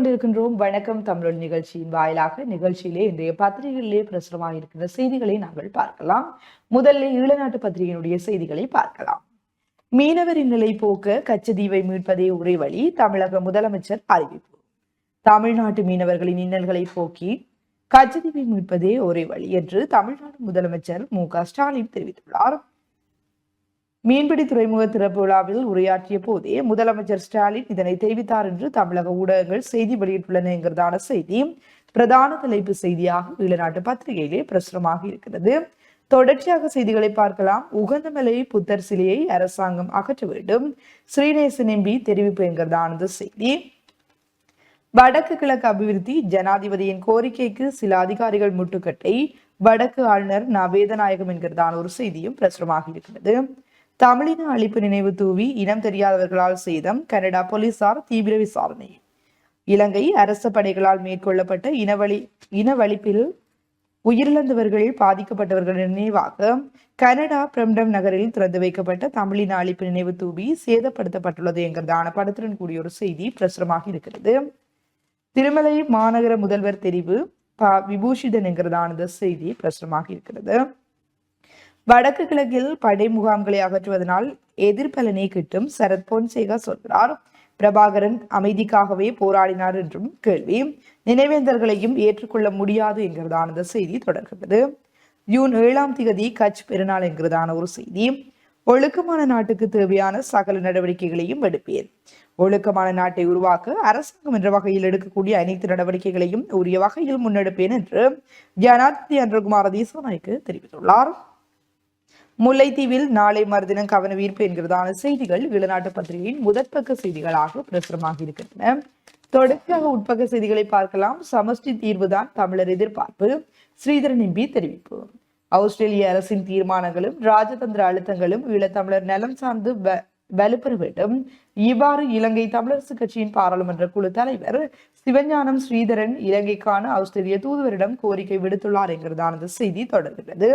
கொண்டிருக்கின்றோம். வணக்கம் தமிழ் நிகழ்ச்சியின் வாயிலாக நிகழ்ச்சியிலே இன்றைய பத்திரிகைகளிலே பிரசுரமாக இருக்கின்ற செய்திகளை நாங்கள் பார்க்கலாம். முதல்ல ஈழநாட்டு பத்திரிகையினுடைய செய்திகளை பார்க்கலாம். மீனவரின் நிலை போக்க கச்சதீவை மீட்பதே ஒரே வழி தமிழக முதலமைச்சர் அறிவிப்பு. தமிழ்நாட்டு மீனவர்களின் இன்னல்களை போக்கி கச்சதீவை மீட்பதே ஒரே வழி என்று தமிழ்நாடு முதலமைச்சர் மு க ஸ்டாலின் தெரிவித்துள்ளார். மீன்பிடி துறைமுக திறப்பு விழாவில் உரையாற்றிய போதே முதலமைச்சர் ஸ்டாலின் இதனை தெரிவித்தார் என்று தமிழக ஊடகங்கள் செய்தி வெளியிட்டுள்ளன என்கிறதான செய்தி. பிரதான தலைப்பு செய்தியாக ஈழநாட்டு பத்திரிகையிலே பிரசுரமாக இருக்கிறது. தொடர்ச்சியாக செய்திகளை பார்க்கலாம். உகந்தமலை புத்தர் சிலையை அரசாங்கம் அகற்ற வேண்டும். ஸ்ரீநேசன் எம்பி தெரிவிப்பு என்கிறதானது செய்தி. வடக்கு கிழக்கு அபிவிருத்தி ஜனாதிபதியின் கோரிக்கைக்கு சில அதிகாரிகள் முட்டுக்கட்டை. வடக்கு ஆளுநர் நவேதநாயகம் என்கிறதான ஒரு செய்தியும் பிரசுரமாக இருக்கிறது. தமிழின அழிப்பு நினைவு தூவி இனம் தெரியாதவர்களால் சேதம் கனடா போலீசார் தீவிர விசாரணை. இலங்கை அரச படைகளால் மேற்கொள்ளப்பட்ட இனவழி இனவழிப்பில் உயிரிழந்தவர்கள் பாதிக்கப்பட்டவர்கள் நினைவாக கனடா பிரம்டம் நகரில் திறந்து வைக்கப்பட்ட தமிழின அழிப்பு நினைவு தூவி சேதப்படுத்தப்பட்டுள்ளது என்கிறதான படத்துடன் கூடிய ஒரு செய்தி பிரசுரமாக இருக்கிறது. திருமலை மாநகர முதல்வர் தெரிவு ப விபூஷிதன் என்கிறதான செய்தி பிரசுரமாக இருக்கிறது. வடக்கு கிழக்கில் படை முகாம்களை அகற்றுவதனால் எதிர்பலனை கிட்டும் சரத் பொன்சேகா சொல்கிறார். பிரபாகரன் அமைதிக்காகவே போராடினார் என்றும் கேள்வி. நினைவேந்தர்களையும் ஏற்றுக்கொள்ள முடியாது என்கிறதான செய்தி தொடர்கிறது. ஜூன் ஏழாம் திகதி கட்ச் பெருநாள் என்கிறதான ஒரு செய்தி. ஒழுக்கமான நாட்டுக்கு தேவையான சகல நடவடிக்கைகளையும் எடுப்பேன். ஒழுக்கமான நாட்டை உருவாக்க அரசாங்கம் என்ற வகையில் எடுக்கக்கூடிய அனைத்து நடவடிக்கைகளையும் உரிய வகையில் முன்னெடுப்பேன் என்று ஜனாதிபதி அன்றகுமார தேசநாயக்கு தெரிவித்துள்ளார். முல்லைத்தீவில் நாளை மறுதினம் கவனவீர்ப்பு என்கிறதான செய்திகள் வெளிநாட்டு பத்திரிகையின் முதற்பக்க செய்திகளாக பிரசுரமாக இருக்கின்றன. தொடர்ச்சியாக உட்பக்க செய்திகளை பார்க்கலாம். சமஷ்டி தீர்வுதான் தமிழர் எதிர்பார்ப்பு. ஸ்ரீதரன் எம்பி தெரிவிப்பு. ஆஸ்திரேலிய அரசின் தீர்மானங்களும் ராஜதந்திர அழுத்தங்களும் ஈழத்தமிழர் நலம் சார்ந்து வலுப்பெற வேண்டும். இவ்வாறு இலங்கை தமிழரசு கட்சியின் பாராளுமன்ற குழு தலைவர் சிவஞானம் ஸ்ரீதரன் இலங்கைக்கான ஆஸ்திரேலிய தூதுவரிடம் கோரிக்கை விடுத்துள்ளார் என்கிறதானது செய்தி தொடர்கிறது.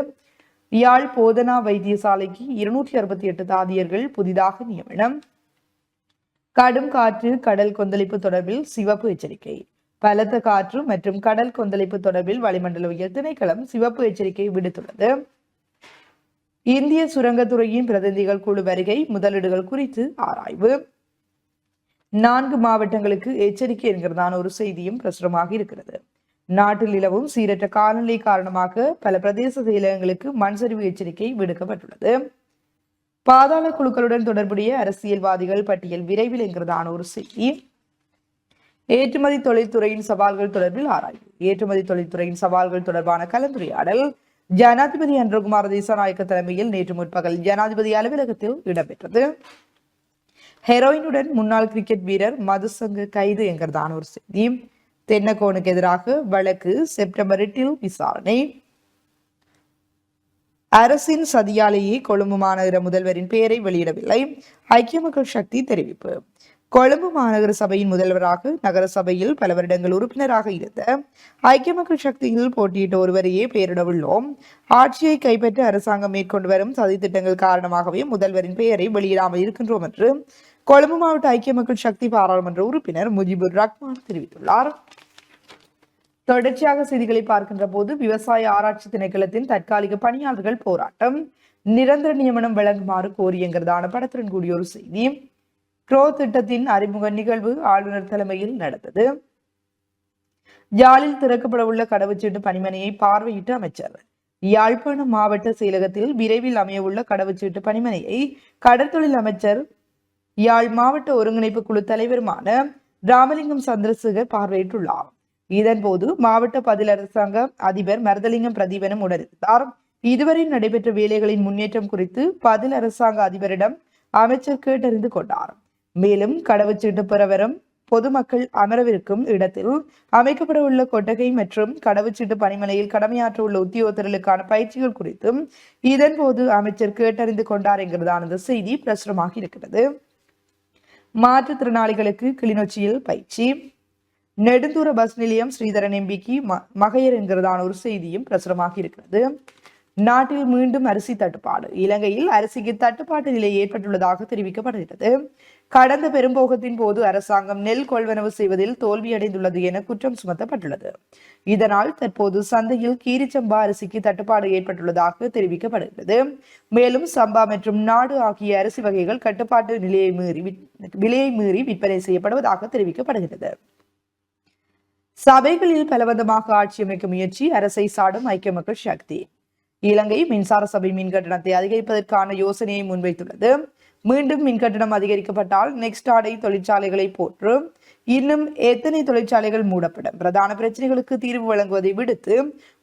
யாழ் போதனா வைத்தியசாலைக்கு இருநூற்றி அறுபத்தி எட்டு தாதியர்கள் புதிதாக நியமனம். கடும் காற்று கடல் கொந்தளிப்பு தொடர்பில் சிவப்பு எச்சரிக்கை. பலத்த காற்று மற்றும் கடல் கொந்தளிப்பு தொடர்பில் வளிமண்டல உயர் திணைக்களம் சிவப்பு எச்சரிக்கை விடுத்துள்ளது. இந்திய சுரங்கத்துறையின் பிரதிநிதிகள் குழு வருகை முதலீடுகள் குறித்து ஆராய்வு. நான்கு மாவட்டங்களுக்கு எச்சரிக்கை என்கிறதான ஒரு செய்தியும் பிரசுரமாக இருக்கிறது. நாட்டில் நிலவும் சீரற்ற காலநிலை காரணமாக பல பிரதேச செயலகங்களுக்கு மண் சரிவு எச்சரிக்கை விடுக்கப்பட்டுள்ளது. பாதாள குழுக்களுடன் தொடர்புடைய அரசியல்வாதிகள் பட்டியல் விரைவில் என்கிறதான ஒரு செய்தி. ஏற்றுமதி தொழில்துறையின் சவால்கள் தொடர்பில் ஆராய்வு. ஏற்றுமதி தொழில்துறையின் சவால்கள் தொடர்பான கலந்துரையாடல். ஜனாதிபதி அன்றகுமார் தேசநாயக்க தலைமையில் நேற்று முற்பகல் ஜனாதிபதி அலுவலகத்தில் இடம்பெற்றது. ஹெரோயினுடன் முன்னாள் கிரிக்கெட் வீரர் மதுசங்க கைது என்கிறதான ஒரு செய்தி. தென்னகோனுக்கு எதிராக வழக்கு செப்டம்பர் எட்டில் விசாரணை. அரசின் சதியாலேயே கொழும்பு மாநகர முதல்வரின் பெயரை வெளியிடவில்லை. ஐக்கிய மக்கள் சக்தி தெரிவிப்பு. கொழும்பு மாநகர சபையின் முதல்வராக நகரசபையில் பல வருடங்கள் உறுப்பினராக இருந்த ஐக்கிய மக்கள் சக்தியில் போட்டியிட்ட ஒருவரையே பெயரிடவுள்ளோம். ஆட்சியை கைப்பற்ற அரசாங்கம் மேற்கொண்டு வரும் சதித்திட்டங்கள் காரணமாகவே முதல்வரின் பெயரை வெளியிடாமல் இருக்கின்றோம் என்று கொழும்பு மாவட்ட ஐக்கிய மக்கள் சக்தி பாராளுமன்ற உறுப்பினர் முஜிபுர் ரஹ்மான் தெரிவித்துள்ளார். தொடர்ச்சியாக செய்திகளை பார்க்கின்ற போது விவசாய ஆராய்ச்சி திணைக்களத்தின் தற்காலிக பணியாளர்கள் போராட்டம் நிரந்தர நியமனம் வழங்குமாறு கோரியங்கிறதான படத்துடன் கூடிய ஒரு செய்தி. க்ரோ திட்டத்தின் அறிமுக நிகழ்வு ஆளுநர் தலைமையில் நடந்தது. யாழில் திறக்கப்பட உள்ள கடவுச்சீட்டு பணிமனையை பார்வையிட்ட அமைச்சர் யாழ்ப்பாணம் மாவட்ட செயலகத்தில் விரைவில் அமையவுள்ள கடவுச்சீட்டு பணிமனையை கடற்தொழில் அமைச்சர் யாழ் மாவட்ட ஒருங்கிணைப்பு குழு தலைவருமான ராமலிங்கம் சந்திரசேகர் பார்வையிட்டுள்ளார். இதன்போது மாவட்ட பதில் அரசாங்க அதிபர் மருதலிங்கம் பிரதீபனும் உடனிருந்தார். இதுவரை நடைபெற்ற வேலைகளின் முன்னேற்றம் குறித்து பதில் அரசாங்க அதிபரிடம் அமைச்சர் கேட்டறிந்து கொண்டார். மேலும் கடவுச்சீட்டு பெறவரும் பொதுமக்கள் அமரவிருக்கும் இடத்தில் அமைக்கப்பட உள்ள கொட்டகை மற்றும் கடவுச்சீட்டு பணிமனையில் கடமையாற்ற உள்ள உத்தியோகத்தர்களுக்கான பயிற்சிகள் குறித்தும் இதன்போது அமைச்சர் கேட்டறிந்து கொண்டார் என்கிறதான செய்தி பிரசுரமாக இருக்கிறது. மாற்றுத்திறனாளிகளுக்கு கிளிநொச்சியில் பயிற்சி. நெடுந்தூர பஸ் நிலையம் ஸ்ரீதரன் எம்பிக்கு ம- மகையர் என்கிறதான ஒரு செய்தியும் பிரசுரமாக இருக்கிறது. நாட்டில் மீண்டும் அரிசி தட்டுப்பாடு. இலங்கையில் அரிசிக்கு தட்டுப்பாட்டு நிலை ஏற்பட்டுள்ளதாக தெரிவிக்கப்படுகிறது. கடந்த பெரும்போகத்தின் போது அரசாங்கம் நெல் கொள்வனவு செய்வதில் தோல்வியடைந்துள்ளது என குற்றம் சுமத்தப்பட்டுள்ளது. இதனால் தற்போது சந்தையில் கீரிச்சம்பா அரிசிக்கு தட்டுப்பாடு ஏற்பட்டுள்ளதாக தெரிவிக்கப்படுகிறது. மேலும் சம்பா மற்றும் நாடு ஆகிய அரிசி வகைகள் கட்டுப்பாட்டு நிலையை மீறி விலையை மீறி விற்பனை செய்யப்படுவதாக தெரிவிக்கப்படுகிறது. சபைகளில் பலவந்தமாக ஆட்சியமைக்கும் முயற்சி அரசை சாடும் ஐக்கிய மக்கள் சக்தி. இலங்கை மின்சார சபை மின் கட்டணத்தை அதிகரிப்பதற்கான யோசனையை முன்வைத்துள்ளது. மீண்டும் மின் கட்டணம் அதிகரிக்கப்பட்டால் நெக்ஸ்ட் ஆடை தொழிற்சாலைகளை போற்று. இன்னும் எத்தனை தொழிற்சாலைகள் மூடப்படும்? பிரதான பிரச்சனைகளுக்கு தீர்வு வழங்குவதை விடுத்து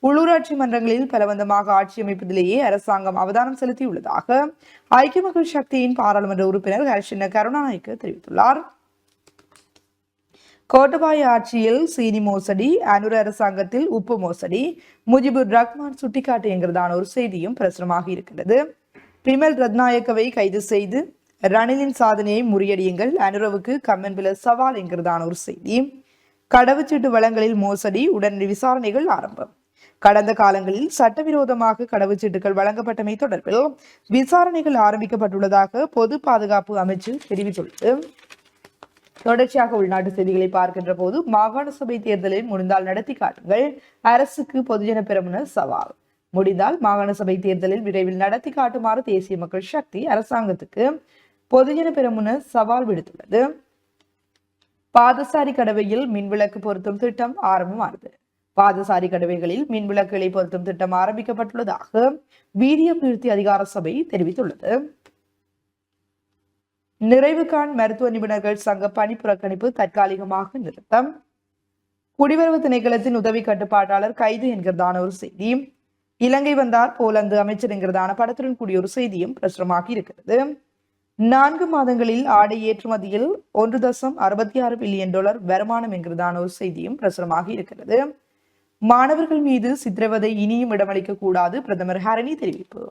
உள்ளூராட்சி மன்றங்களில் பலவந்தமாக ஆட்சி அமைப்பதிலேயே அரசாங்கம் அவதானம் செலுத்தியுள்ளதாக ஐக்கிய மக்கள் சக்தியின் பாராளுமன்ற உறுப்பினர் ஹர்ஷன கருணாநாயக்க தெரிவித்துள்ளார். கோட்டபாய ஆட்சியில் சீனி மோசடி அனுர அரசாங்கத்தில் உப்பு மோசடி முஜிபுர் ரஹ்மான் சுட்டிக்காட்டுங்கிறதான ஒரு செய்தியும் பிரசுரமாக இருக்கிறது பிமல் ரத்நாயக்கவை கைது செய்து ரணிலின் சாதனையை முறியடியுங்கள் அனுரவுக்கு கம்மன்பில சவால் என்கிறதான ஒரு செய்தி. கடவுச்சீட்டு வளங்களில் மோசடி உடனடி விசாரணைகள் ஆரம்பம். கடந்த காலங்களில் சட்டவிரோதமாக கடவுச்சீட்டுகள் வழங்கப்பட்டமை தொடர்பில் விசாரணைகள் ஆரம்பிக்கப்பட்டுள்ளதாக பொது பாதுகாப்பு அமைச்சு தெரிவித்துள்ளது. தொடர்ச்சியாக உள்நாட்டு செய்திகளை பார்க்கின்ற போது மாகாண சபை தேர்தலில் முடிந்தால் நடத்தி காட்டுங்கள். அரசுக்கு பொதுஜன பெருமன சவால். முடிந்தால் மாகாண சபை தேர்தலில் விரைவில் நடத்தி காட்டுமாறு தேசிய மக்கள் சக்தி அரசாங்கத்துக்கு பொதுஜன பெருமுன சவால் விடுத்துள்ளது. பாதசாரி கடவையில் மின்விளக்கு பொருத்தும் திட்டம் ஆரம்பமானது. பாதசாரி கடவைகளில் மின்விளக்குகளை பொருத்தும் திட்டம் ஆரம்பிக்கப்பட்டுள்ளதாக வீரிய பிரித்தி அதிகார சபை தெரிவித்துள்ளது. நிறைவுகான் மருத்துவ நிபுணர்கள் சங்க பணி புறக்கணிப்பு தற்காலிகமாக நிறுத்தம். குடிவரவு திணைக்களத்தின் உதவி கட்டுப்பாட்டாளர் கைது என்கிறதான ஒரு செய்தி. இலங்கை வந்தார் போலந்து அமைச்சர் என்கிறதான படத்துடன் கூடிய ஒரு செய்தியும் பிரசுரமாகி இருக்கிறது. நான்கு மாதங்களில் ஆடை ஏற்றுமதியில் ஒன்று தசம் அறுபத்தி ஆறு பில்லியன் டாலர் வருமானம் என்கிறதான ஒரு செய்தியும் பிரசுரமாகி இருக்கிறது. மாணவர்கள் மீது சித்திரவதை இனியும் இடமளிக்க கூடாது பிரதமர் ஹரணி தெரிவிப்பு.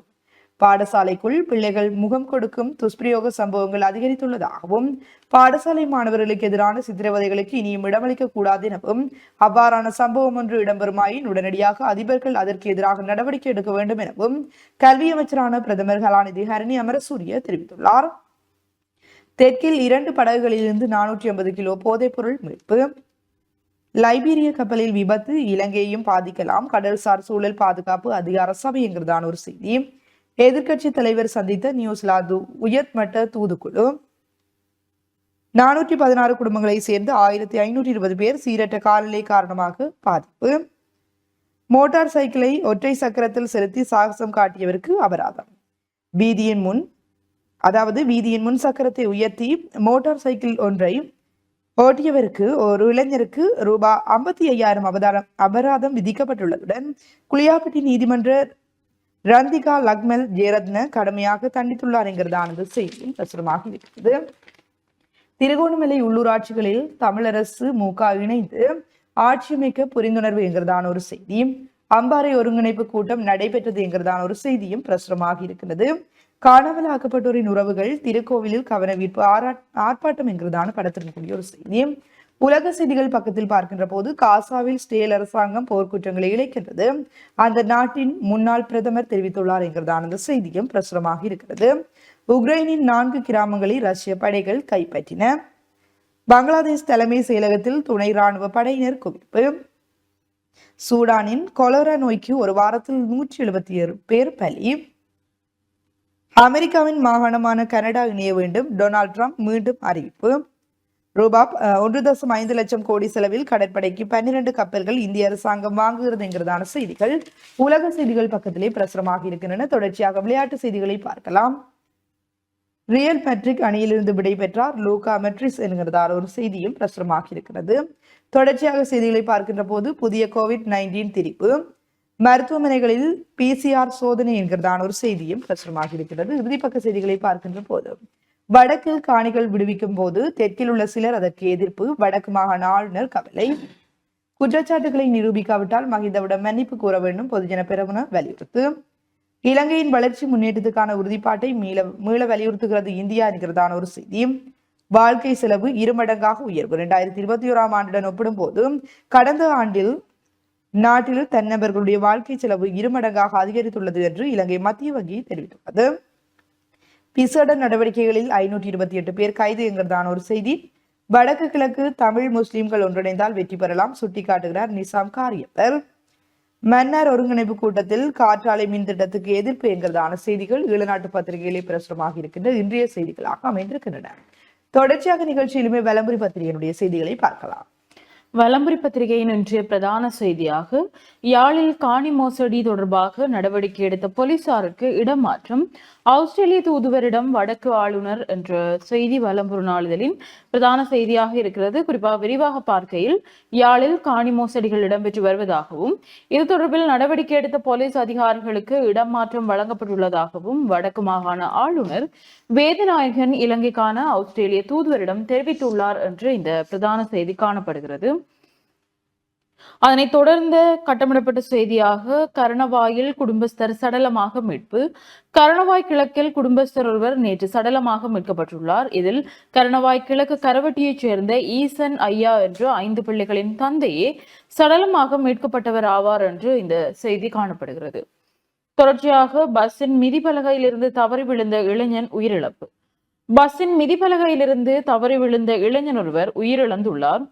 பாடசாலைக்குள் பிள்ளைகள் முகம் கொடுக்கும் துஷ்பிரயோக சம்பவங்கள் அதிகரித்துள்ளதாகவும் பாடசாலை மாணவர்களுக்கு எதிரான சித்திரவதைகளுக்கு இனியும் இடமளிக்க கூடாது எனவும் அவ்வாறான சம்பவம் ஒன்று இடம்பெறுமாயின் உடனடியாக அதிபர்கள் அதற்கு எதிராக நடவடிக்கை எடுக்க வேண்டும் எனவும் கல்வி அமைச்சரான பிரதமர் கலாநிதி ஹரணி அமரசூரிய தெரிவித்துள்ளார். தெற்கில் இரண்டு படகுகளிலிருந்து நானூற்றி ஐம்பது கிலோ போதைப்பொருள் மீட்பு லைபீரிய கப்பலில் விபத்து இலங்கையையும் பாதிக்கலாம் கடல்சார் சூழல் பாதுகாப்பு அதிகார சபை என்கிறதான ஒரு செய்தி. எதிர்க்கட்சி தலைவர் சந்தித்த நியூசிலாந்து உயர்மட்ட தூதுக்குழு. நானூற்றி பதினாறு குடும்பங்களை சேர்ந்து ஆயிரத்தி ஐநூற்றி இருபது பேர் சீரற்ற காலநிலை காரணமாக பாதிப்பு. மோட்டார் சைக்கிளை ஒற்றை சக்கரத்தில் செலுத்தி சாகசம் காட்டியவருக்கு அபராதம். வீதியின் முன் அதாவது வீதியின் முன் சக்கரத்தை உயர்த்தி மோட்டார் சைக்கிள் ஒன்றை ஓட்டியவருக்கு ஒரு இளைஞருக்கு ரூபாய் ஐம்பத்தி ஐயாயிரம் அபதாரம் அபராதம் விதிக்கப்பட்டுள்ளதுடன் குளியாப்பட்டி நீதிமன்ற ரந்திகா லக்மல் ஜெயரத்ன கடுமையாக தண்டித்துள்ளாருங்கிறதானது செய்தி செய்தியும் பிரசுரமாக இருக்கிறது. திருகோணமலை உள்ளூராட்சிகளில் தமிழரசு மு இணைந்து ஆட்சி அமைக்க புரிந்துணர்வு என்கிறதான ஒரு செய்தியும் அம்பாறை ஒருங்கிணைப்பு கூட்டம் நடைபெற்றது என்கிறதான ஒரு செய்தியும் பிரசுரமாக இருக்கிறது காணாமலாக்கப்பட்டோரின் உறவுகள் திருக்கோவிலில் கவனவீர்ப்பு ஆரா ஆர்ப்பாட்டம் என்கிறதான படத்தின் கூடிய ஒரு செய்தியும் உலக செய்திகள் பக்கத்தில் பார்க்கின்ற போது காசாவில் ஸ்டேல் அரசாங்கம் போர்க்குற்றங்களை இழைக்கின்றது. அந்த நாட்டின் முன்னாள் பிரதமர் தெரிவித்துள்ளார் என்கிறதான அந்த செய்தியும் பிரசுரமாக இருக்கிறது. உக்ரைனின் நான்கு கிராமங்களை ரஷ்ய படைகள் கைப்பற்றின. பங்களாதேஷ் தலைமை செயலகத்தில் துணை ராணுவ படையினர் குவிப்பு. சூடானின் கொலரா நோய்க்கு ஒரு வாரத்தில் நூற்றி எழுபத்தி ஏழு பேர் பலி. அமெரிக்காவின் மாகாணமான கனடா இணைய வேண்டும் டொனால்ட் ட்ரம்ப் மீண்டும் அறிவிப்பு. ரூபா ஒன்று தசம் ஐந்து லட்சம் கோடி செலவில் கடற்படைக்கு பன்னிரண்டு கப்பல்கள் இந்திய அரசாங்கம் வாங்குகிறது என்கிறதான செய்திகள். உலக செய்திகள் பக்கத்திலே பிரசுரமாக இருக்கின்றன. தொடர்ச்சியாக விளையாட்டு செய்திகளை பார்க்கலாம். ரியல் மெட்ரிக் அணியிலிருந்து விடைபெற்றார் லூகா மெட்ரிஸ் என்கிறதான ஒரு செய்தியும் பிரசுரமாக இருக்கிறது. தொடர்ச்சியாக செய்திகளை பார்க்கின்ற போது புதிய கோவிட் நைன்டீன் திரிப்பு மருத்துவமனைகளில் பிசிஆர் சோதனை என்கிறதான ஒரு செய்தியும் பிரசுரமாக இருக்கிறது. இறுதிப்பக்க செய்திகளை பார்க்கின்ற போது வடக்கில் காணிகள் விடுவிக்கும் போது தெற்கில் உள்ள சிலர் அதற்கு எதிர்ப்பு வடக்கு மாகாண ஆளுநர் கவலை. குற்றச்சாட்டுகளை நிரூபிக்காவிட்டால் மகிந்தவிடம் மன்னிப்பு கூற வேண்டும் பொதுஜன பெருமன வலியுறுத்து. இலங்கையின் வளர்ச்சி முன்னேற்றத்துக்கான உறுதிப்பாட்டை மீள மீள வலியுறுத்துகிறது இந்தியா என்கிறதான ஒரு செய்தி. வாழ்க்கை செலவு இருமடங்காக உயர்வு. இரண்டாயிரத்தி இருபத்தி ஓராம் ஆண்டுடன் ஒப்பிடும் போது கடந்த ஆண்டில் நாட்டில் தன்னபர்களுடைய வாழ்க்கை செலவு இருமடங்காக அதிகரித்துள்ளது என்று இலங்கை மத்திய வங்கி தெரிவித்துள்ளது. விசேட நடவடிக்கைகளில் ஐநூற்றி இருபத்தி எட்டு பேர் கைது என்கிறதான ஒரு செய்தி. வடக்கு கிழக்கு தமிழ் முஸ்லிம்கள் ஒன்றிணைந்தால் வெற்றி பெறலாம் சுட்டிக்காட்டுகிறார் நிசாம் காரியப்பர். மன்னர் ஒருங்கிணைப்பு கூட்டத்தில் காற்றாலை மின் திட்டத்துக்கு எதிர்ப்பு என்கிறதான செய்திகள் ஈழநாட்டு பத்திரிகையிலே பிரசுரமாக இருக்கின்ற இன்றைய செய்திகளாக அமைந்திருக்கின்றன. தொடர்ச்சியாக நிகழ்ச்சியிலுமே வலம்புரி பத்திரிகையினுடைய செய்திகளை பார்க்கலாம். வலம்புரி பத்திரிகையின் இன்றைய பிரதான செய்தியாக யாழில் காணி மோசடி தொடர்பாக நடவடிக்கை எடுத்த போலீசாருக்கு இடமாற்றம். ஆஸ்திரேலிய தூதுவரிடம் வடக்கு ஆளுநர் என்ற செய்தி வலம்புறு நாளிதழின் பிரதான செய்தியாக இருக்கிறது. குறிப்பாக விரிவாக பார்க்கையில் யாழில் காணி மோசடிகள் இடம்பெற்று வருவதாகவும் இது தொடர்பில் நடவடிக்கை எடுத்த போலீஸ் அதிகாரிகளுக்கு இடமாற்றம் வழங்கப்பட்டுள்ளதாகவும் வடக்கு மாகாண ஆளுநர் வேதநாயகன் இலங்கைக்கான ஆஸ்திரேலிய தூதுவரிடம் தெரிவித்துள்ளார் என்று இந்த பிரதான செய்தி காணப்படுகிறது. அதனைத் தொடர்ந்து கட்டமிடப்பட்ட செய்தியாக கரணவாயில் குடும்பஸ்தர் சடலமாக மீட்பு கரணவாய் கிழக்கில் குடும்பஸ்தர் ஒருவர் நேற்று சடலமாக மீட்கப்பட்டுள்ளார். இதில் கரணவாய் கிழக்கு கரவட்டியைச் சேர்ந்த ஈசன் ஐயா என்ற ஐந்து பிள்ளைகளின் தந்தையே சடலமாக மீட்கப்பட்டவர் ஆவார் என்று இந்த செய்தி காணப்படுகிறது. தொடர்ச்சியாக பஸ்ஸின் மிதிப்பலகையிலிருந்து தவறி விழுந்த இளைஞன் உயிரிழப்பு. பஸ்ஸின் மிதிப்பலகையிலிருந்து தவறி விழுந்த இளைஞன் ஒருவர் உயிரிழந்துள்ளார்.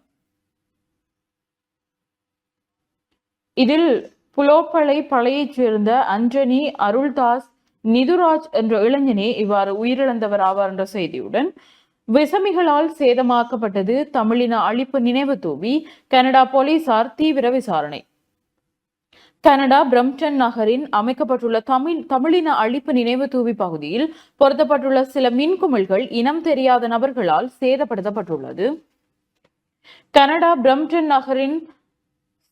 இதில் புலோப்பளை பழையைச் சேர்ந்த அஞ்சனி அருள்தாஸ் நிதுராஜ் என்ற இளைஞனே இவ்வாறு உயிரிழந்தவர் ஆவார் என்ற செய்தியுடன் விசமிகளால் சேதமாக்கப்பட்டது தமிழின அழிப்பு நினைவு தூவி கனடா போலீசார் தீவிர விசாரணை. கனடா பிரம்டன் நகரின் அமைக்கப்பட்டுள்ள தமிழ் தமிழின அழிப்பு நினைவு தூவி பகுதியில் பொருத்தப்பட்டுள்ள சில மின்குமிழ்கள் இனம் தெரியாத நபர்களால் சேதப்படுத்தப்பட்டுள்ளது. கனடா பிரம்டன் நகரின்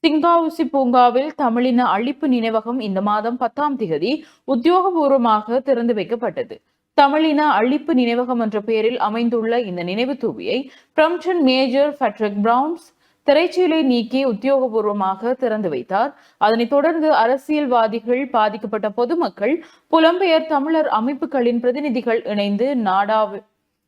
சிங்காவுசி பூங்காவில் தமிழின அழிப்பு நினைவகம் இந்த மாதம் பத்தாம் திகதி உத்தியோகபூர்வமாக திறந்து வைக்கப்பட்டது. தமிழின அழிப்பு நினைவகம் என்ற பெயரில் அமைந்துள்ள இந்த நினைவு தூவியை பிரம்டன் மேஜர் ஃபெட்ரிக் பிரவுன்ஸ் திரைச்சீலை நீக்கி உத்தியோகபூர்வமாக திறந்து வைத்தார். அதனைத் தொடர்ந்து அரசியல்வாதிகள் பாதிக்கப்பட்ட பொதுமக்கள் புலம்பெயர் தமிழர் அமைப்புகளின் பிரதிநிதிகள் இணைந்து நாடா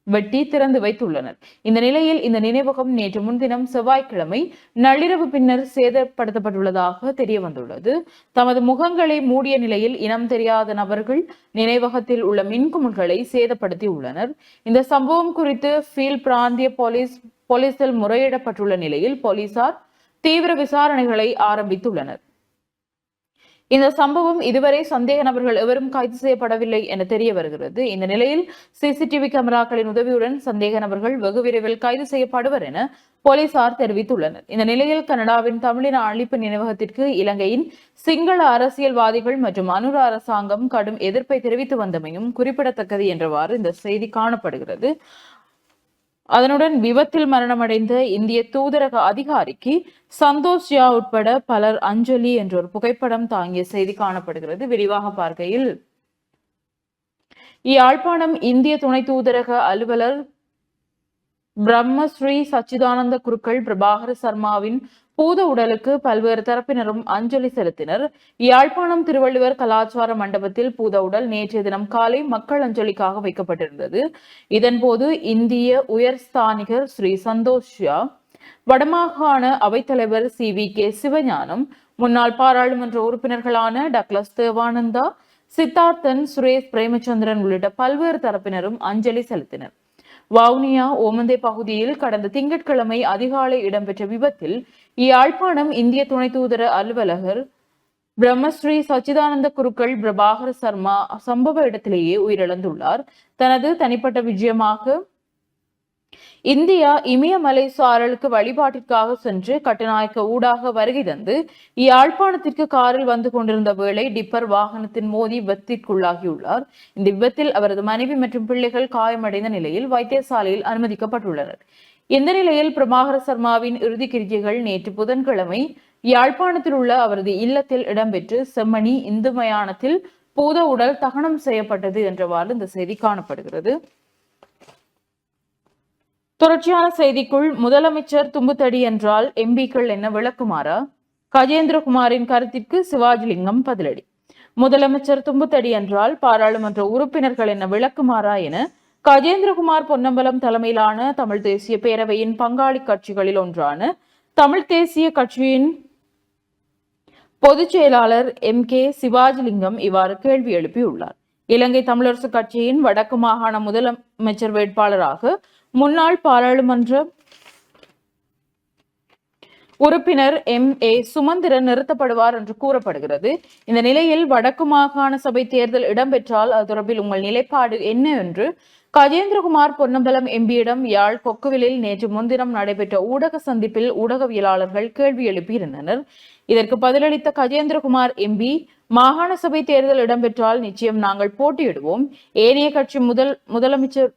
வெட்டி திறந்து வைத்துள்ளனர். இந்த நிலையில் இந்த நினைவகம் நேற்று முன்தினம் செவ்வாய்க்கிழமை நள்ளிரவு பின்னர் சேதப்படுத்தப்பட்டுள்ளதாக தெரிய வந்துள்ளது தமது முகங்களை மூடிய நிலையில் இனம் தெரியாத நபர்கள் நினைவகத்தில் உள்ள மின்குமிழ்களை சேதப்படுத்தி உள்ளனர் இந்த சம்பவம் குறித்து ஃபீல் பிராந்திய போலீஸ் போலீசில் முறையிடப்பட்டுள்ள நிலையில் போலீசார் தீவிர விசாரணைகளை ஆரம்பித்துள்ளனர். இந்த சம்பவம் இதுவரை சந்தேக நபர்கள் எவரும் கைது செய்யப்படவில்லை என தெரிய வருகிறது. இந்த நிலையில் சிசிடிவி கேமராக்களின் உதவியுடன் சந்தேக நபர்கள் வெகு விரைவில் கைது செய்யப்படுவர் என போலீசார் தெரிவித்துள்ளனர். இந்த நிலையில் கனடாவின் தமிழின அழிப்பு நினைவகத்திற்கு இலங்கையின் சிங்கள அரசியல்வாதிகள் மற்றும் அனுர அரசாங்கம் கடும் எதிர்ப்பை தெரிவித்து வந்தமையும் குறிப்பிடத்தக்கது என்றவாறு இந்த செய்தி காணப்படுகிறது. அதனுடன் விபத்தில் மரணமடைந்த இந்திய தூதரக அதிகாரிக்கு சந்தோஷ் ஜா உட்பட பலர் அஞ்சலி என்ற ஒரு புகைப்படம் தாங்கிய செய்தி காணப்படுகிறது. விரிவாக பார்க்கையில் யாழ்ப்பாணம் இந்திய துணை தூதரக அலுவலர் பிரம்மஸ்ரீ சச்சிதானந்த குருக்கள் பிரபாகர சர்மாவின் பூத உடலுக்கு பல்வேறு தரப்பினரும் அஞ்சலி செலுத்தினர். யாழ்ப்பாணம் திருவள்ளுவர் கலாச்சார மண்டபத்தில் பூத உடல் நேற்றைய தினம் காலை மக்கள் அஞ்சலிக்காக வைக்கப்பட்டிருந்தது. இதன்போது இந்திய உயர்ஸ்தானிகர் ஸ்ரீ சந்தோஷ் ஷா வடமாகாண அவைத்தலைவர் சி வி கே சிவஞானம் முன்னாள் பாராளுமன்ற உறுப்பினர்களான டக்ளஸ் தேவானந்தா சித்தார்த்தன் சுரேஷ் பிரேமச்சந்திரன் உள்ளிட்ட பல்வேறு தரப்பினரும் அஞ்சலி செலுத்தினர். வவுனியா ஓமந்தே பகுதியில் கடந்த திங்கட்கிழமை அதிகாலை இடம்பெற்ற விபத்தில் யாழ்ப்பாணம் இந்திய துணை தூதர அலுவலகர் பிரம்மஸ்ரீ சச்சிதானந்த குருக்கள் பிரபாகர சர்மா சம்பவ இடத்திலேயே உயிரிழந்துள்ளார். தனது தனிப்பட்ட விஜயமாக இந்தியா இமயமலை சாரலுக்கு வழிபாட்டிற்காக சென்று கட்டுநாயக்க ஊடாக வருகை தந்து யாழ்ப்பாணத்திற்கு காரில் வந்து கொண்டிருந்த வேளை டிப்பர் வாகனத்தின் மோதி விபத்திற்குள்ளாகியுள்ளார். இந்த விபத்தில் அவரது மனைவி மற்றும் பிள்ளைகள் காயமடைந்த நிலையில் வைத்தியசாலையில் அனுமதிக்கப்பட்டுள்ளனர். இந்த நிலையில் பிரபாகர சர்மாவின் இறுதி கிரிகைகள் நேற்று புதன்கிழமை யாழ்ப்பாணத்தில் உள்ள அவரது இல்லத்தில் இடம்பெற்று செம்மணி இந்து மயானத்தில் பூத உடல் தகனம் செய்யப்பட்டது என்றவாறு இந்த செய்தி காணப்படுகிறது. தொடர்ச்சியான செய்திக்குள் முதலமைச்சர் தும்புத்தடி என்றால் எம்பிக்கள் என்ன விளக்குமாறா? கஜேந்திரகுமாரின் கருத்திற்கு சிவாஜிலிங்கம் பதிலடி. முதலமைச்சர் தும்புத்தடி என்றால் பாராளுமன்ற உறுப்பினர்கள் என்ன விளக்குமாறா என கஜேந்திரகுமார் பொன்னம்பலம் தலைமையிலான தமிழ் தேசிய பேரவையின் பங்காளி கட்சிகளில் ஒன்றான தமிழ் தேசிய கட்சியின் பொதுச் செயலாளர் எம் கே சிவாஜிலிங்கம் இவ்வாறு கேள்வி எழுப்பியுள்ளார். இலங்கை தமிழரசு கட்சியின் வடக்கு மாகாண முதலமைச்சர் வேட்பாளராக முன்னாள் பாராளுமன்ற உறுப்பினர் எம் ஏ சுமந்திரன் நிறுத்தப்படுவார் என்று கூறப்படுகிறது. இந்த நிலையில் வடக்கு மாகாண சபை தேர்தல் இடம்பெற்றால் அது தொடர்பில் உங்கள் நிலைப்பாடு என்ன என்று கஜேந்திரகுமார் பொன்னம்பலம் எம்பியிடம் யாழ் கொக்குவிலில் நேற்று முன்தினம் நடைபெற்ற ஊடக சந்திப்பில் ஊடகவியலாளர்கள் கேள்வி எழுப்பியிருந்தனர். இதற்கு பதிலளித்த கஜேந்திரகுமார் எம்பி மாகாண சபை தேர்தல் இடம்பெற்றால் நிச்சயம் நாங்கள் போட்டியிடுவோம். ஏனைய கட்சி முதல் முதலமைச்சர்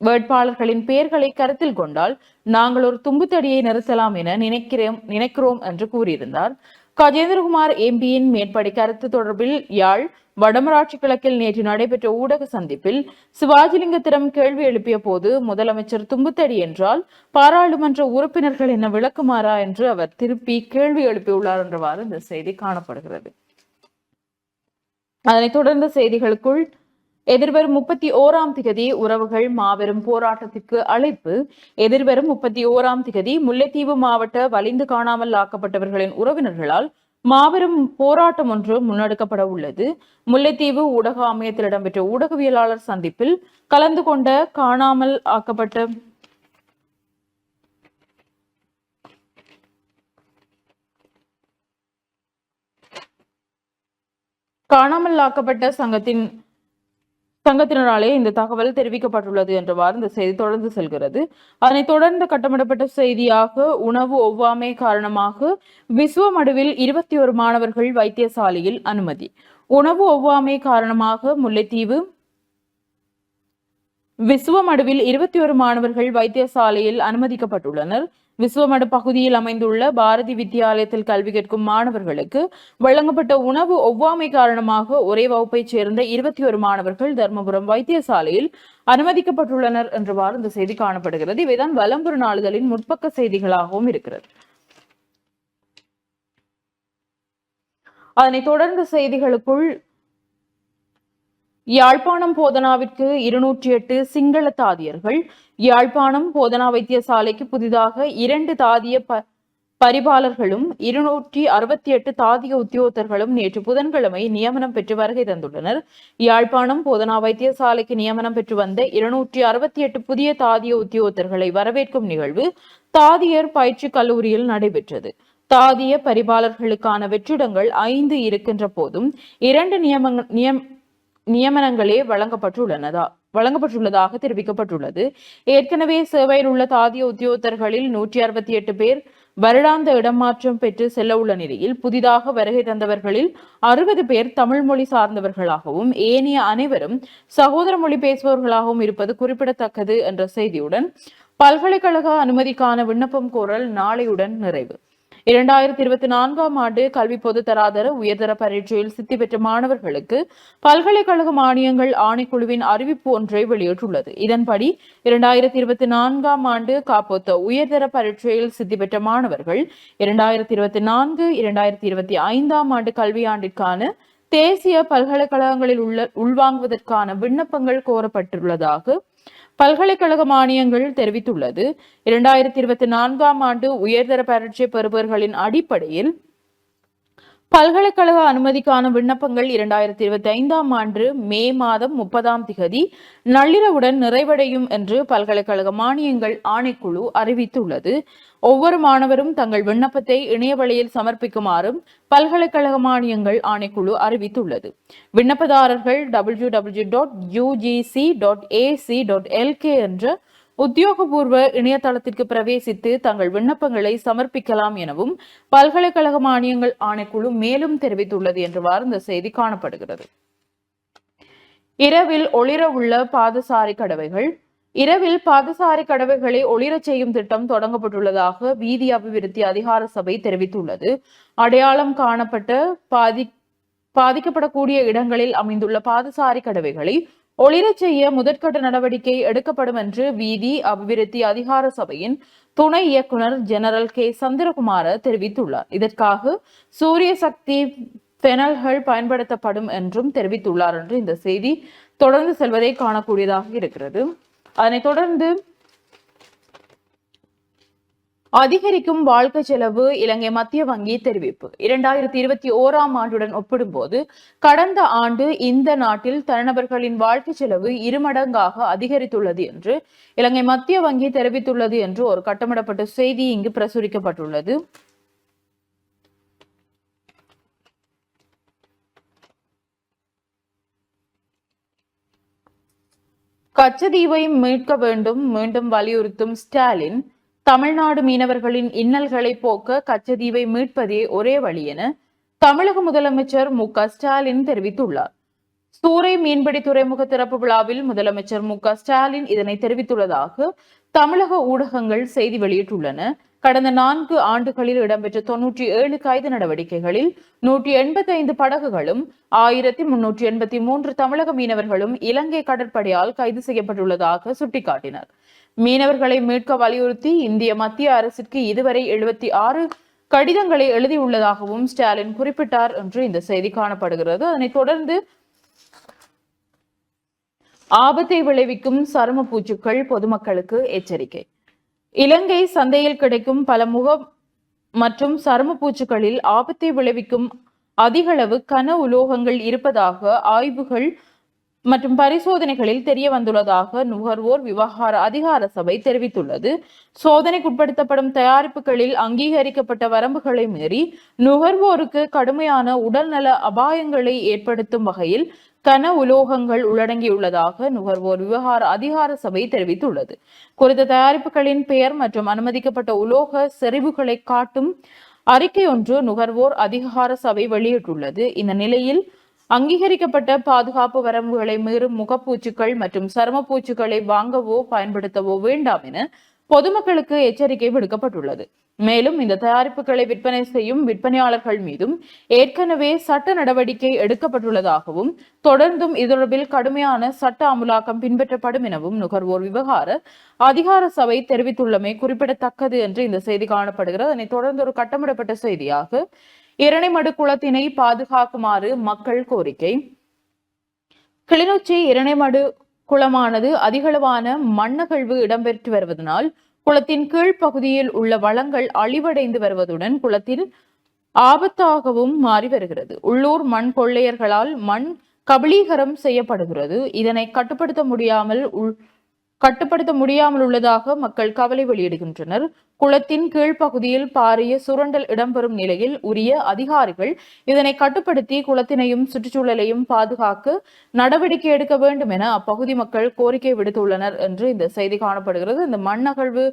வேட்பாளர்களின் பெயர்களை கருத்தில் கொண்டால் நாங்கள் ஒரு தும்புத்தடியை நிறுத்தலாம் என நினைக்கிறோம் நினைக்கிறோம் என்று கூறியிருந்தார். கஜேந்திரகுமார் எம்பியின் மேற்படி கருத்து தொடர்பில் யாழ் வடமராட்சி கிழக்கில் நேற்று நடைபெற்ற ஊடக சந்திப்பில் சிவாஜிலிங்கத்திடம் கேள்வி எழுப்பிய போது முதலமைச்சர் தும்புத்தடி என்றால் பாராளுமன்ற உறுப்பினர்கள் என்ன விளக்குமாறா என்று அவர் திருப்பி கேள்வி எழுப்பியுள்ளார் என்றவாறு இந்த செய்தி காணப்படுகிறது. அதனைத் தொடர்ந்த செய்திகளுக்குள் எதிர்வரும் முப்பத்தி ஓராம் திகதி உறவுகள் மாபெரும் போராட்டத்திற்கு அழைப்பு. எதிர்வரும் முப்பத்தி ஓராம் திகதி முல்லைத்தீவு மாவட்ட வலிந்து காணாமல் ஆக்கப்பட்டவர்களின் உறவினர்களால் மாபெரும் போராட்டம் ஒன்று முன்னெடுக்கப்பட உள்ளது. முல்லைத்தீவு ஊடக அமையத்தில் இடம்பெற்ற ஊடகவியலாளர் சந்திப்பில் கலந்து கொண்ட காணாமல் ஆக்கப்பட்ட காணாமல் ஆக்கப்பட்ட சங்கத்தின் சங்கத்தினராலே இந்த தகவல் தெரிவிக்கப்பட்டுள்ளது என்றவாறு இந்த செய்தி தொடர்ந்து செல்கிறது. அதனைத் தொடர்ந்து கட்டமிடப்பட்ட செய்தியாக உணவு ஒவ்வாமை காரணமாக விஸ்வமடுவில் இருபத்தி ஒரு மாணவர்கள் வைத்தியசாலையில் அனுமதி. உணவு ஒவ்வாமை காரணமாக முல்லைத்தீவு விஸ்வமடுவில் இருபத்தி ஒரு மாணவர்கள் வைத்தியசாலையில் அனுமதிக்கப்பட்டுள்ளனர். விஸ்வமடு பகுதியில் அமைந்துள்ள பாரதி வித்தியாலயத்தில் கல்வி கேட்கும் மாணவர்களுக்கு வழங்கப்பட்ட உணவு ஒவ்வாமை காரணமாக ஒரே வகுப்பைச் சேர்ந்த இருபத்தி ஒரு மாணவர்கள் தர்மபுரம் வைத்தியசாலையில் அனுமதிக்கப்பட்டுள்ளனர் என்றவாறு இந்த செய்தி காணப்படுகிறது. இவைதான் வலம்புறு நாளிதழின் முற்பக்க செய்திகளாகவும் இருக்கிறது. அதனைத் தொடர்ந்த செய்திகளுக்குள் யாழ்ப்பாணம் போதனாவிற்கு இருநூற்றி எட்டு சிங்கள தாதியர்கள் யாழ்ப்பாணம் போதனா வைத்தியசாலைக்கு புதிதாக இரண்டு தாதிய ப பரிபாலர்களும் இருநூற்றி அறுபத்தி எட்டு தாதிய உத்தியோகத்தர்களும் நேற்று புதன்கிழமை நியமனம் பெற்று வருகை தந்துள்ளனர். யாழ்ப்பாணம் போதனா வைத்தியசாலைக்கு நியமனம் பெற்று வந்த இருநூற்றி அறுபத்தி எட்டு புதிய தாதிய உத்தியோகத்தர்களை வரவேற்கும் நிகழ்வு தாதியர் பயிற்சி கல்லூரியில் நடைபெற்றது. தாதிய பரிபாலர்களுக்கான வெற்றிடங்கள் ஐந்து இருக்கின்ற போதும் இரண்டு நியமங்கள் நியம் நியமனங்களே வழங்கப்பட்டுள்ளனதா? வழங்கப்பட்டுள்ளதாக தெரிவிக்கப்பட்டுள்ளது. ஏற்கனவே சேவையில் உள்ள தாதிய உத்தியோகத்தர்களில் நூற்றி அறுபத்தி எட்டு பேர் வருடாந்த இடமாற்றம் பெற்று செல்ல உள்ள நிலையில் புதிதாக வருகை தந்தவர்களில் அறுபது பேர் தமிழ் மொழி சார்ந்தவர்களாகவும் ஏனைய அனைவரும் சகோதர மொழி பேசுபவர்களாகவும் இருப்பது குறிப்பிடத்தக்கது என்ற செய்தியுடன் பல்கலைக்கழக அனுமதிக்கான விண்ணப்பம் கோரல் நாளையுடன் நிறைவு. இரண்டாயிரத்தி இருபத்தி நான்காம் ஆண்டு கல்வி பொது தராதர உயர்தர பரீட்சையில் சித்தி பெற்ற மாணவர்களுக்கு பல்கலைக்கழக மானியங்கள் ஆணைக்குழுவின் அறிவிப்பு ஒன்றை வெளியிட்டுள்ளது. இதன்படி இரண்டாயிரத்தி இருபத்தி நான்காம் ஆண்டு காப்போத்த உயர்தர பரீட்சையில் சித்தி பெற்ற மாணவர்கள் இரண்டாயிரத்தி இருபத்தி நான்கு இரண்டாயிரத்தி இருபத்தி ஐந்தாம் ஆண்டு கல்வியாண்டிற்கான தேசிய பல்கலைக்கழகங்களில் உள்ள உள்வாங்குவதற்கான விண்ணப்பங்கள் கோரப்பட்டுள்ளதாக பல்கலைக்கழக மானியங்கள் தெரிவித்துள்ளது. இரண்டாயிரத்தி இருபத்தி நான்காம் ஆண்டு உயர்தர பரீட்சை பெறுபவர்களின் அடிப்படையில் பல்கலைக்கழக அனுமதிக்கான விண்ணப்பங்கள் இரண்டாயிரத்தி இருபத்தி ஐந்தாம் ஆண்டு மே மாதம் முப்பதாம் திகதி நள்ளிரவுடன் நிறைவடையும் என்று பல்கலைக்கழக மானியங்கள் ஆணைக்குழு அறிவித்துள்ளது. ஒவ்வொரு மாணவரும் தங்கள் விண்ணப்பத்தை இணையவழியில் சமர்ப்பிக்குமாறும் பல்கலைக்கழக மானியங்கள் ஆணைக்குழு அறிவித்துள்ளது. விண்ணப்பதாரர்கள் W W dot UGC dot AC dot LK என்ற உத்தியோகபூர்வ இணையதளத்திற்கு பிரவேசித்து தங்கள் விண்ணப்பங்களை சமர்ப்பிக்கலாம் எனவும் பல்கலைக்கழக மானியங்கள் ஆணைக்குழு மேலும் தெரிவித்துள்ளது என்றவாறு இந்த செய்தி காணப்படுகிறது. இரவில் ஒளிர உள்ள பாதசாரி கடவைகள் இரவில் பாதசாரி கடவைகளை ஒளிரச் செய்யும் திட்டம் தொடங்கப்பட்டுள்ளதாக வீதி அபிவிருத்தி அதிகார சபை தெரிவித்துள்ளது. அடையாளம் காணப்பட்ட பாதி பாதிக்கப்படக்கூடிய இடங்களில் அமைந்துள்ள பாதசாரி கடவைகளை ஒளிரச் செய்ய முதற்கட்ட நடவடிக்கை எடுக்கப்படும் என்று வீதி அபிவிருத்தி அதிகார சபையின் துணை இயக்குனர் ஜெனரல் கே. சந்திரகுமார தெரிவித்துள்ளார். இதற்காக சூரிய சக்தி பெனல்கள் பயன்படுத்தப்படும் என்றும் தெரிவித்துள்ளார் என்று இந்த செய்தி தொடர்ந்து செல்வதை காணக்கூடியதாக இருக்கிறது. அதனைத் தொடர்ந்து அதிகரிக்கும் வாழ்க்கை செலவு இலங்கை மத்திய வங்கி தெரிவிப்பு. இரண்டாயிரத்தி இருபத்தி ஓராம் ஆண்டுடன் ஒப்பிடும்போது கடந்த ஆண்டு இந்த நாட்டில் தனிநபர்களின் வாழ்க்கை செலவு இருமடங்காக அதிகரித்துள்ளது என்று இலங்கை மத்திய வங்கி தெரிவித்துள்ளது என்று ஒரு கட்டமிடப்பட்ட செய்தி இங்கு பிரசுரிக்கப்பட்டுள்ளது. கச்சதீவை மீட்க வேண்டும் மீண்டும் வலியுறுத்தும் ஸ்டாலின் தமிழ்நாடு மீனவர்களின் இன்னல்களை போக்க கச்சதீவை மீட்பதே ஒரே வழி என தமிழக முதலமைச்சர் மு க ஸ்டாலின் தெரிவித்துள்ளார். சூறை மீன்பிடி துறைமுக திறப்பு விழாவில் முதலமைச்சர் மு க ஸ்டாலின் இதனை தெரிவித்துள்ளதாக தமிழக ஊடகங்கள் செய்தி வெளியிட்டுள்ளன. கடந்த நான்கு ஆண்டுகளில் இடம்பெற்ற தொன்னூற்றி ஏழு கைது நடவடிக்கைகளில் நூற்றி எண்பத்தி ஐந்து படகுகளும் ஆயிரத்தி முன்னூற்றி எண்பத்தி மூன்று தமிழக மீனவர்களும் இலங்கை கடற்படையால் கைது செய்யப்பட்டுள்ளதாக சுட்டிக்காட்டினர். மீனவர்களை மீட்க வலியுறுத்தி இந்திய மத்திய அரசிற்கு இதுவரை எழுபத்தி ஆறு கடிதங்களை எழுதியுள்ளதாகவும் ஸ்டாலின் குறிப்பிட்டார் என்று இந்த செய்தி காணப்படுகிறது. அதனைத் தொடர்ந்து ஆபத்தை விளைவிக்கும் சரும பூச்சுக்கள் பொதுமக்களுக்கு எச்சரிக்கை. இலங்கை சந்தையில் கிடைக்கும் பல முக மற்றும் சரும பூச்சுக்களில் ஆபத்தை விளைவிக்கும் அதிகளவு கன உலோகங்கள் இருப்பதாக ஆய்வுகள் மற்றும் பரிசோதனைகளில் தெரிய வந்துள்ளதாக நுகர்வோர் விவகார அதிகார சபை தெரிவித்துள்ளது. சோதனைக்குட்படுத்தப்படும் தயாரிப்புகளில் அங்கீகரிக்கப்பட்ட வரம்புகளை மீறி நுகர்வோருக்கு கடுமையான உடல்நல அபாயங்களை ஏற்படுத்தும் வகையில் கன உலோகங்கள் உள்ளடங்கியுள்ளதாக நுகர்வோர் விவகார அதிகார சபை தெரிவித்துள்ளது. குறித்த தயாரிப்புகளின் பெயர் மற்றும் அனுமதிக்கப்பட்ட உலோக செறிவுகளை காட்டும் அறிக்கை ஒன்று நுகர்வோர் அதிகார சபை வெளியிட்டுள்ளது. இந்த நிலையில் அங்கீகரிக்கப்பட்ட பாதுகாப்பு வரம்புகளை மீறும் முகப்பூச்சுக்கள் மற்றும் சருமப்பூச்சுக்களை வாங்கவோ பயன்படுத்தவோ வேண்டாம் என பொதுமக்களுக்கு எச்சரிக்கை விடுக்கப்பட்டுள்ளது. மேலும் இந்த தயாரிப்புகளை விற்பனை செய்யும் விற்பனையாளர்கள் மீதும் ஏற்கனவே சட்ட நடவடிக்கை எடுக்கப்பட்டுள்ளதாகவும் தொடர்ந்தும் இது தொடர்பில் கடுமையான சட்ட அமுலாக்கம் பின்பற்றப்படும் எனவும் நுகர்வோர் விவகார அதிகார சபை தெரிவித்துள்ளமை குறிப்பிடத்தக்கது என்று இந்த செய்தி காணப்படுகிறது. அதனைத் தொடர்ந்து ஒரு கட்டமிடப்பட்ட செய்தியாக இரணைமடு குளத்தினை பாதுகாக்குமாறு மக்கள் கோரிக்கை. கிளிநொச்சி இரணைமடு குளமானது அதிகளவான மண்ணகழ்வு இடம்பெற்று வருவதனால் குளத்தின் கீழ்ப்பகுதியில் உள்ள வளங்கள் அழிவடைந்து வருவதுடன் குளத்தில் ஆபத்தாகவும் மாறி வருகிறது. உள்ளூர் மண் கொள்ளையர்களால் மண் கபளீகரம் செய்யப்படுகிறது. இதனை கட்டுப்படுத்த முடியாமல் உள் கட்டுப்படுத்த முடியாமல் உள்ளதாக மக்கள் கவலை வெளியிடுகின்றனர். குளத்தின் கீழ்ப்பகுதியில் பாரிய சுரண்டல் இடம்பெறும் நிலையில் உரிய அதிகாரிகள் இதனை கட்டுப்படுத்தி குளத்தினையும் சுற்றுச்சூழலையும் பாதுகாக்க நடவடிக்கை எடுக்க வேண்டும் என அப்பகுதி மக்கள் கோரிக்கை விடுத்துள்ளனர் என்று இந்த செய்தி காணப்படுகிறது. இந்த மண்ணகழ்வு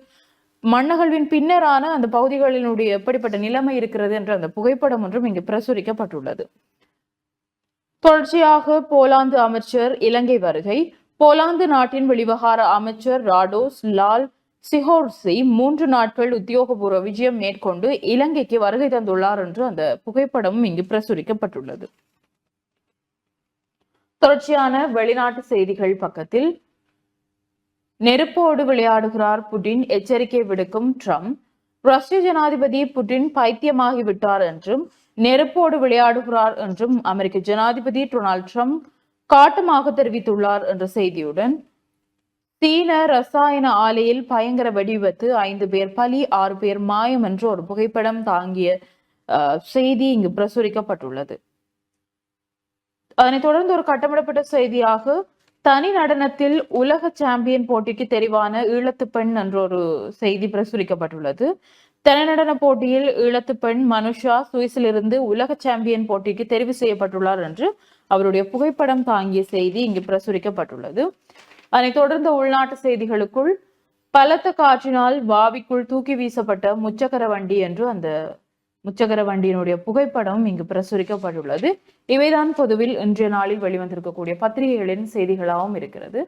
மண்ணகழ்வின் பின்னரான அந்த பகுதிகளினுடைய எப்படிப்பட்ட நிலைமை இருக்கிறது என்ற அந்த புகைப்படம் ஒன்றும் இங்கு பிரசுரிக்கப்பட்டுள்ளது. தொடர்ச்சியாக போலாந்து அமைச்சர் இலங்கை வருகை போலாந்து நாட்டின் வெளிவகார அமைச்சர் ராடோஸ் லால் சிஹோர்சி மூன்று நாட்கள் உத்தியோகபூர்வ விஜயம் மேற்கொண்டு இலங்கைக்கு வருகை தந்துள்ளார் என்று அந்த புகைப்படமும் இங்கு பிரசுரிக்கப்பட்டுள்ளது. தொடர்ச்சியான வெளிநாட்டு செய்திகள் பக்கத்தில் நெருப்போடு விளையாடுகிறார் புட்டின் எச்சரிக்கை விடுக்கும் ட்ரம்ப். ரஷ்ய ஜனாதிபதி புட்டின் பைத்தியமாகிவிட்டார் என்றும் நெருப்போடு விளையாடுகிறார் என்றும் அமெரிக்க ஜனாதிபதி டொனால்ட் ட்ரம்ப் காட்டமாக தெரிவித்துள்ளார் என்ற செய்தியுடன் சீன ரசாயன ஆலையில் பயங்கர வெடிவிபத்து ஐந்து பேர் பலி ஆறு பேர் மாயம் என்று ஒரு புகைப்படம் தாங்கிய செய்தி இங்கு பிரசுரிக்கப்பட்டுள்ளது. அதனைத் தொடர்ந்து ஒரு கட்டமிடப்பட்ட செய்தியாக தனி நடனத்தில் உலக சாம்பியன் போட்டிக்கு தெரிவான ஈழத்து பெண் என்ற ஒரு செய்தி பிரசுரிக்கப்பட்டுள்ளது. தனி நடன போட்டியில் ஈழத்து பெண் மனுஷா சுவிஸிலிருந்து உலக சாம்பியன் போட்டிக்கு தெரிவு செய்யப்பட்டுள்ளார் என்று அவருடைய புகைப்படம் தாங்கிய செய்தி இங்கு பிரசுரிக்கப்பட்டுள்ளது. அதனைத் தொடர்ந்த உள்நாட்டு செய்திகளுக்குள் பலத்த காற்றினால் வாவிக்குள் தூக்கி வீசப்பட்ட முச்சக்கர வண்டி என்று அந்த முச்சக்கர வண்டியினுடைய புகைப்படம் இங்கு பிரசுரிக்கப்பட்டுள்ளது. இவைதான் பொதுவில் இன்றைய நாளில் வெளிவந்திருக்கக்கூடிய பத்திரிகைகளின் செய்திகளாகவும் இருக்கிறது.